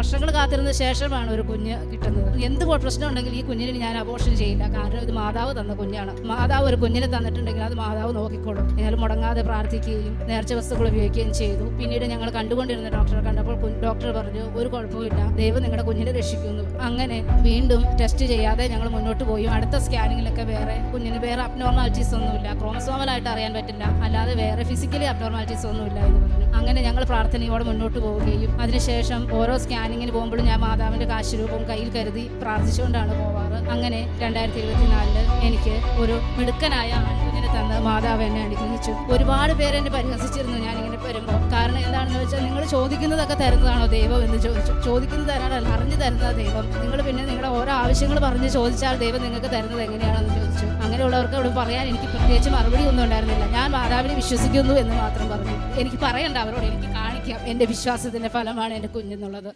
വർഷങ്ങൾ കാത്തിരുന്ന ശേഷമാണ് ഒരു കുഞ്ഞ് കിട്ടുന്നത്. എന്ത് പ്രശ്നം ഉണ്ടെങ്കിൽ ഈ കുഞ്ഞിന് ഞാൻ അബോർഷൻ ചെയ്യില്ല. കാരണം ഇത് മാതാവ് തന്ന കുഞ്ഞാണ്. മാതാവ് ഒരു കുഞ്ഞിനെ തന്നിട്ടുണ്ടെങ്കിൽ അത് മാതാവ് നോക്കിക്കോളും. ഞങ്ങൾ മുടങ്ങാതെ പ്രാർത്ഥിക്കുകയും നേർച്ച വസ്തുക്കൾ ഉപയോഗിക്കുകയും ചെയ്തു. പിന്നീട് ഞങ്ങൾ കണ്ടുകൊണ്ടിരുന്ന ഡോക്ടറെ കണ്ടപ്പോൾ ഡോക്ടർ പറഞ്ഞു ഒരു കുഴപ്പമില്ല ദൈവം നിങ്ങളുടെ കുഞ്ഞിനെ രക്ഷിക്കുന്നു. അങ്ങനെ വീണ്ടും ടെസ്റ്റ് ചെയ്യാതെ ഞങ്ങൾ മുന്നോട്ട് പോയി. അടുത്ത സ്കാനിങ്ങിലൊക്കെ വേറെ. കുഞ്ഞിന് വേറെ അബ്നോർമാലിറ്റീസ് ഒന്നുമില്ല. ക്രോമസോമലായിട്ട് അറിയാൻ പറ്റില്ല. അല്ലാതെ വേറെ ഫിസിക്കലി അബ്നോർമാലിറ്റീസ് ഒന്നുമില്ല എന്ന് പറഞ്ഞു. അങ്ങനെ ഞങ്ങൾ പ്രാർത്ഥനയോടെ മുന്നോട്ട് പോവുകയും അതിനുശേഷം ഓരോ സ്കാനിങ്ങിന് പോകുമ്പോൾ ഞാൻ മാതാവിന്റെ കാശുരൂപം കയ്യിൽ കരുതി പ്രാർത്ഥിച്ചുകൊണ്ടാണ് പോവാറ്. അങ്ങനെ രണ്ടായിരത്തി ഇരുപത്തിനാലിൽ എനിക്ക് ഒരു മിടുക്കനായ ആൺകുഞ്ഞിനെ തന്ന് മാതാവ് എന്നെ അനുഗ്രഹിച്ചു. ഒരുപാട് പേര് എന്നെ പരിഹസിച്ചിരുന്നു ഞാൻ ഇങ്ങനെ വരുമ്പോൾ. കാരണം എന്താണെന്ന് വെച്ചാൽ നിങ്ങൾ ചോദിക്കുന്നതൊക്കെ തരുന്നതാണോ ദൈവം എന്ന് ചോദിച്ചു. ചോദിക്കുന്നത് തരാനല്ല അറിഞ്ഞു തരുന്നത് ദൈവം. നിങ്ങൾ പിന്നെ നിങ്ങളുടെ ഓരോ ആവശ്യങ്ങൾ പറഞ്ഞ് ചോദിച്ചാൽ ദൈവം നിങ്ങൾക്ക് തരുന്നത് എങ്ങനെയാണെന്ന് ചോദിച്ചു. അങ്ങനെയുള്ളവർക്ക് അവിടെ പറയാൻ എനിക്ക് പ്രത്യേകിച്ച് മറുപടി ഒന്നും ഉണ്ടായിരുന്നില്ല. ഞാൻ മാതാവിനെ വിശ്വസിക്കുന്നു എന്ന് മാത്രം പറഞ്ഞു. എനിക്ക് പറയണ്ട അവരോട് എനിക്ക് കാണിക്കാം. എന്റെ വിശ്വാസത്തിന്റെ ഫലമാണ് എന്റെ കുഞ്ഞെന്നുള്ളത്.